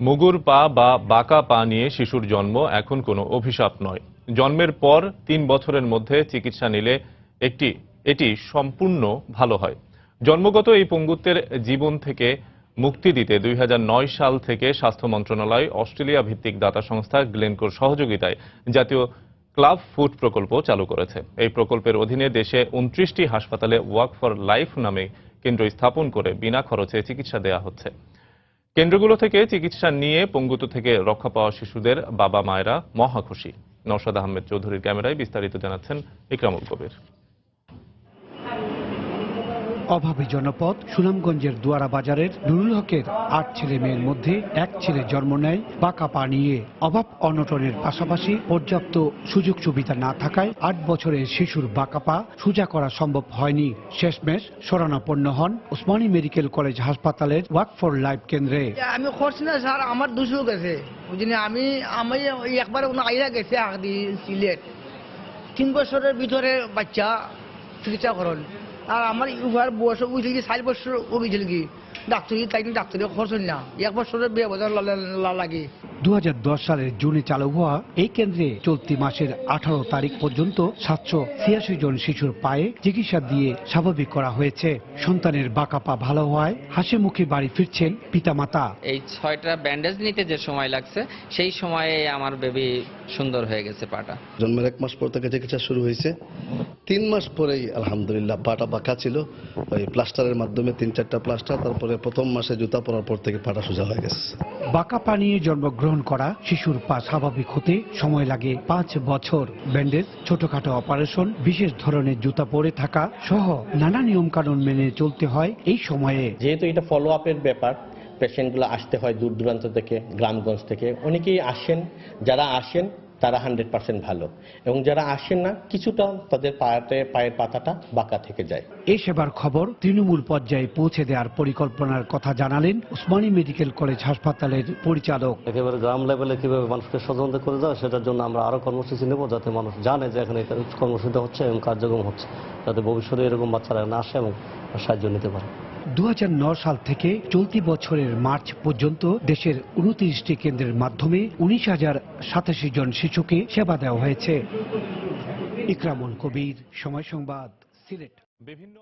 মুগুর পা বা বাঁকা পা নিয়ে শিশুর জন্ম এখন কোনো অভিশাপ নয়। জন্মের পর তিন বছরের মধ্যে চিকিৎসা নিলে একটি, এটি সম্পূর্ণ ভালো হয়। জন্মগত এই পঙ্গুত্বের জীবন থেকে মুক্তি দিতে দুই হাজার নয় সাল থেকে স্বাস্থ্য মন্ত্রণালয় অস্ট্রেলিয়া ভিত্তিক দাতা সংস্থা গ্লেনকোর সহযোগিতায় জাতীয় ক্লাব ফুড প্রকল্প চালু করেছে। এই প্রকল্পের অধীনে দেশে উনত্রিশটি হাসপাতালে ওয়ার্ক ফর লাইফ নামে কেন্দ্র স্থাপন করে বিনা খরচে চিকিৎসা দেওয়া হচ্ছে। কেন্দ্রগুলো থেকে চিকিৎসা নিয়ে পঙ্গুত্ব থেকে রক্ষা পাওয়া শিশুদের বাবা মায়েরা মহাখুশি নরসাদ আহমেদ চৌধুরীর ক্যামেরায় বিস্তারিত জানাচ্ছেন ইকরামুল কবির। অভাবী জনপদ সুনামগঞ্জের দুয়ারা বাজারের নুরুল হকের আট ছেলে মেয়ের মধ্যে এক ছেলে জন্ম নেয় বাঁকা পা নিয়ে। অভাব অনটনের পাশাপাশি পর্যাপ্ত সুযোগ সুবিধা না থাকায় আট বছরের শিশুর বাঁকা পা সোজা করা সম্ভব হয়নি। শেষমেশ শরণাপন্ন হন ওসমানী মেডিকেল কলেজ হাসপাতালের ওয়ার্ক ফর লাইফ কেন্দ্রে। আমি করছি না স্যার, আমার দুশো গেছে। বুঝলি আমি আমি একবার আইরা গেছে সিলেট। তিন বছরের ভিতরে বাচ্চা চিকিৎসা করেন আর আমার উহার বয়স উঠে কি চার বছর ও গেছিল কি? ডাক্তারি তাই ডাক্তারি খরচ না। এক বছরের ব্যবধান লাগে। দুহাজার দশ সালের জুনে চালু হওয়া এই কেন্দ্রে চলতি মাসের আঠারো তারিখ পর্যন্ত সাতশো ছিয়াশি জন শিশুর পায়ে চিকিৎসা দিয়ে স্বাভাবিক করা হয়েছে। সন্তানের বাঁকা পা ভালো হওয়ায় হাসি মুখে বাড়ি ফিরছেন পিতামাতা। এই ছয়টা ব্যান্ডেজ নিতে যে সময় লাগছে সেই সময়ে আমার বেবি সুন্দর হয়ে গেছে পাটা। জন্মের এক মাস পর থেকে চিকিৎসা শুরু হয়েছে। তিন মাস পরেই আলহামদুলিল্লাহ পাটা বাঁকা ছিল। ওই প্লাস্টারের মাধ্যমে তিন চারটা প্লাস্টার তারপরে প্রথম মাসে জুতা পরার পর থেকে পাটা সোজা হয়ে গেছে। বাঁকা পা নিয়ে জন্মগ্রহণ করা শিশুর পা স্বাভাবিক হতে সময় লাগে পাঁচ বছর। ব্যান্ডেজ ছোটখাটো অপারেশন বিশেষ ধরনের জুতা পরে থাকা সহ নানা নিয়ম কানুন মেনে চলতে হয় এই সময়ে। যেহেতু এটা ফলো আপের ব্যাপার পেশেন্টগুলো আসতে হয় দূর দূরান্ত থেকে গ্রামগঞ্জ থেকে। অনেকেই আসেন যারা আসেন তারা হান্ড্রেড পার্সেন্ট ভালো। এবং যারা আসেন না কিছুটা তাদের পায়েতে পায়ের পাতাটা বাঁকা থেকে যায়। এই সেবার খবর তৃণমূল পর্যায়ে পৌঁছে দেওয়ার পরিকল্পনার কথা জানালেন উসমানী মেডিকেল কলেজ হাসপাতালের পরিচালক। একেবারে গ্রাম লেভেলে কীভাবে মানুষকে সচেতন করে দেওয়া সেটার জন্য আমরা আরও কর্মসূচি নেব যাতে মানুষ জানে যে এখানে এটা কর্মসূচি হচ্ছে এবং কার্যক্রম হচ্ছে যাতে ভবিষ্যতে এরকম বাচ্চারা না আসে এবং সাহায্য নিতে পারে। দু সাল থেকে চলতি বছরের মার্চ পর্যন্ত দেশের উনত্রিশটি কেন্দ্রের মাধ্যমে উনিশ হাজার সাতাশি জন শিশুকে সেবা দেওয়া হয়েছে। ইকরামুল কবির, সময় সংবাদ, সিলেট। বিভিন্ন